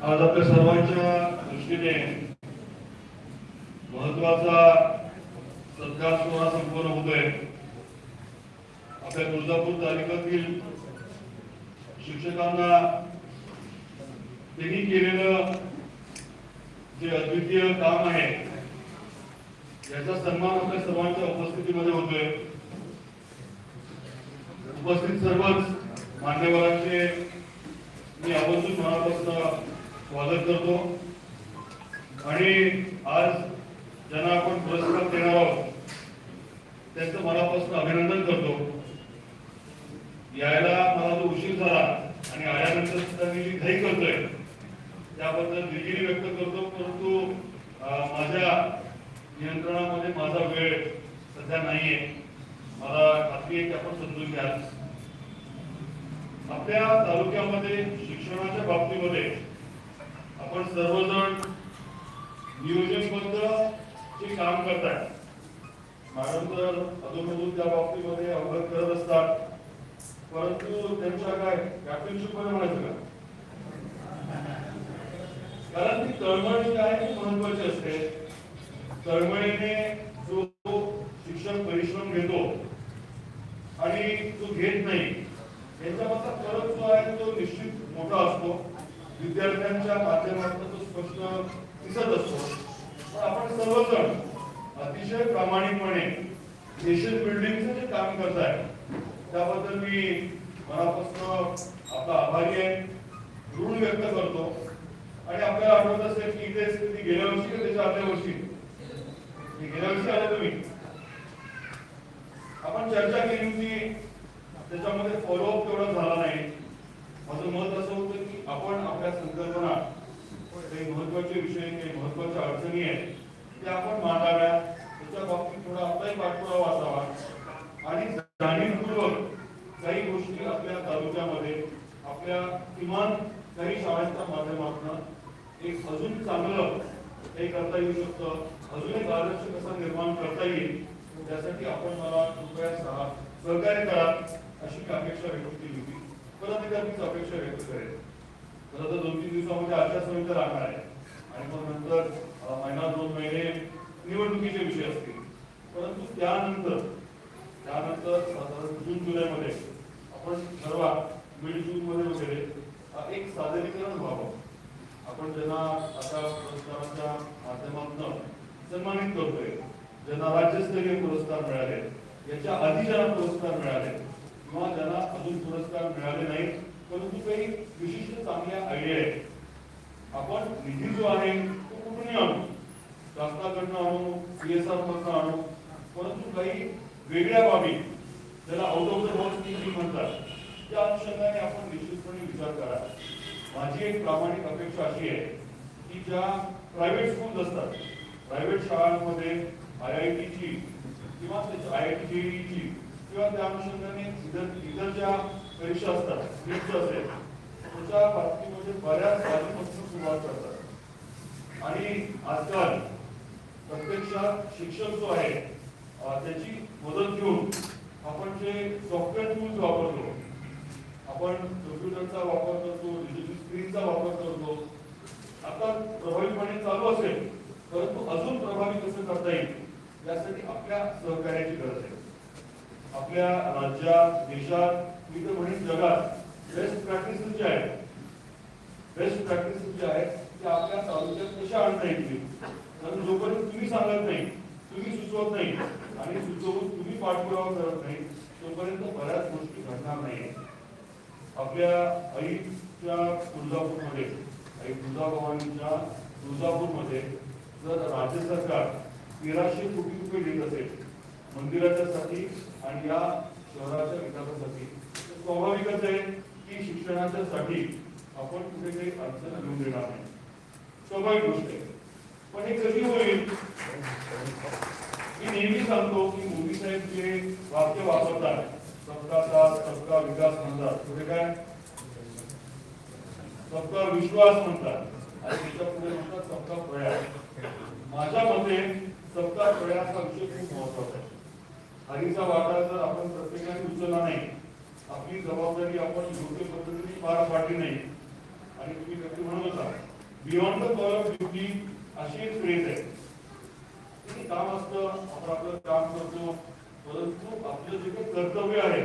आज आपल्या सर्वांच्या दृष्टीने महत्त्वाचा सत्कार सोहळा संपन्न होतोय आपल्या तुळजापूर तालुक्यातील शिक्षकांना त्यांनी केलेलं जे अद्वितीय काम आहे याचा सन्मान आपल्या सर्वांच्या उपस्थितीमध्ये होतोय. उपस्थित सर्वच मान्यवरांचे मी आवर्जून मनापासून स्वागत करतो. आणि आज ज्यांना आपण पुरस्कार देणार आहोत त्यांचं मनापासून अभिनंदन करतो. यायला मला जो उशीर झाला आणि आल्यानंतर सुद्धा मी जी घाई करतोय त्याबद्दल दिलगिरी व्यक्त करतो. परंतु माझ्या नियंत्रणामध्ये माझा वेळ सध्या नाहीये. मला खात्री आहे की आपण समजून घ्याल. आपल्या तालुक्यामध्ये शिक्षणाच्या बाबतीमध्ये आपण सर्वजण नियोजनबद्ध जे काम करताय. मॅडम तर अधूनमधून त्या बाबतीमध्ये अवगत करत असतात. परंतु त्यांच्या काय कॅप्टनशिपमध्ये म्हणायचं का? कारण ती तळमळ जी आहे ती महत्वाची असते. तळमळीने जो शिक्षक परिश्रम घेतो आणि तो घेत नाही यांच्यामधला फरक जो आहे तो निश्चित मोठा असतो. विद्यार्थ्यांच्या माध्यमातून तो स्पष्ट दिसत असतो. पण आपण सर्वजण अतिशय प्रामाणिकपणे नेशन बिल्डिंगचं जे काम करताय त्याबद्दल मी मनापासून आपला आभारी आहे. ऋण व्यक्त करतो. आणि आपल्याला आठवत असेल की इथे ती गेल्या वर्षी का त्याच्या आदल्या वर्षी? गेल्या वर्षी आले तुम्ही. आपण चर्चा केली होती त्याच्यामध्ये फॉलोअप तेवढा झाला नाही माझं मत असं होतं की आपण आपल्या संकल्पना काही महत्त्वाचे विषय काही महत्त्वाच्या अडचणी आहेत त्या आपण मांडाव्या त्याच्या बाबतीत थोडा आपलाही पाठपुरावा असावा. आणि जाणीवपूर्वक काही गोष्टी आपल्या तालुक्यामध्ये आपल्या किमान काही शाळांच्या माध्यमातून एक अजून चांगलं हे करता येऊ शकतं. अजून एक आदर्श कसा निर्माण करता येईल त्यासाठी आपण मला कृपया सहा सहकार्य करा अशी अपेक्षा व्यक्त केली होती. परत एकदा मीच अपेक्षा व्यक्त करेल खरं तर दोन तीन दिवसामध्ये आचारसंहिता लागणार आहे. आणि मग नंतर महिना दोन महिने निवडणुकीचे विषय असतील. परंतु त्यानंतर त्यानंतर साधारण जून जुलैमध्ये आपण ठरवा मिड जून मध्ये वगैरे एक सादरीकरण व्हावं. आपण ज्यांना आता पुरस्काराच्या माध्यमातून सन्मानित करतोय ज्यांना राज्यस्तरीय पुरस्कार मिळाले याच्या आधी ज्यांना पुरस्कार मिळाले किंवा ज्यांना अजून पुरस्कार मिळाले नाहीत परंतु काही विशिष्ट चांगल्या आयडिया आहेत. आपण निधी जो आहे तो कुठूनही आणू शासनाकडनं आणू सीएसआर मधनं आणू. परंतु काही वेगळ्या बाबी ज्याला out of the box thinking म्हणतात त्या अनुषंगाने आपण निश्चितपणे विचार करा. माझी एक प्रामाणिक अपेक्षा अशी आहे की ज्या प्रायव्हेट स्कूल असतात प्रायव्हेट शाळांमध्ये आय आय टीची किंवा आय आय टी ची किंवा त्या अनुषंगाने इतर इतर ज्या परीक्षा असतात असेल त्याच्या बाबतीमध्ये बऱ्याच आधीपासून सुरुवात करतात. आणि आजकाल प्रत्यक्षात शिक्षक जो आहे त्याची मदत घेऊन आपण जे सॉफ्टवेअर टूल्स वापरतो आपण कम्प्युटरचा वापर करतो डिजिटल स्क्रीनचा वापर करतो आता प्रभावीपणे चालू असेल परंतु अजून प्रभावी कसं करता येईल यासाठी आपल्या सहकार्याची गरज आहे. आपल्या राज्यात देशात मी तर म्हणेन जगात बेस्ट प्रॅक्टिसेस जे आहेत बेस्ट प्रॅक्टिसेस जे आहेत ते आपल्या तालुक्यात कशा आणता येतील कारण जोपर्यंत तुम्ही सांगत नाही तुम्ही सुचवत नाही आणि सुचवून तुम्ही पाठपुरावा करत नाही तोपर्यंत बऱ्याच गोष्टी घडणार नाही आपल्या आईच्या तुळजापूरमध्ये आई तुळजाभवानीच्या तुळजापूरमध्ये जर राज्य सरकार तेराशे कोटी रुपये देत असेल मंदिराच्यासाठी आणि या शहराच्या विकासासाठी स्वाभाविकच आहे. की शिक्षणाच्यासाठी आपण कुठे काही अडचण घेऊन देणार नाही. स्वाभाविक गोष्ट आहे. पण हे कधी होईल? मी नेहमी सांगतो की मोदी साहेब जे वाक्य वापरतात सबका साथ सबका विकास म्हणतात पुढे काय? सबका विश्वास म्हणतात. आणि त्याच्या पुढे म्हणतात सबका प्रयास. माझ्या मते सबका प्रयास हा विषय खूप महत्त्वाचा आहे. हरीचा वाटा जर आपण प्रत्येकाने उचलला नाही आपली जबाबदारी आपण योग्य पद्धतीने पार पाडली नाही. आणि तुम्ही व्यक्ती म्हणत होता beyond the call of duty अशी एक फ्रेज आहे. काम असतं आपण आपलं काम करतो परंतु आपलं जे काही कर्तव्य आहे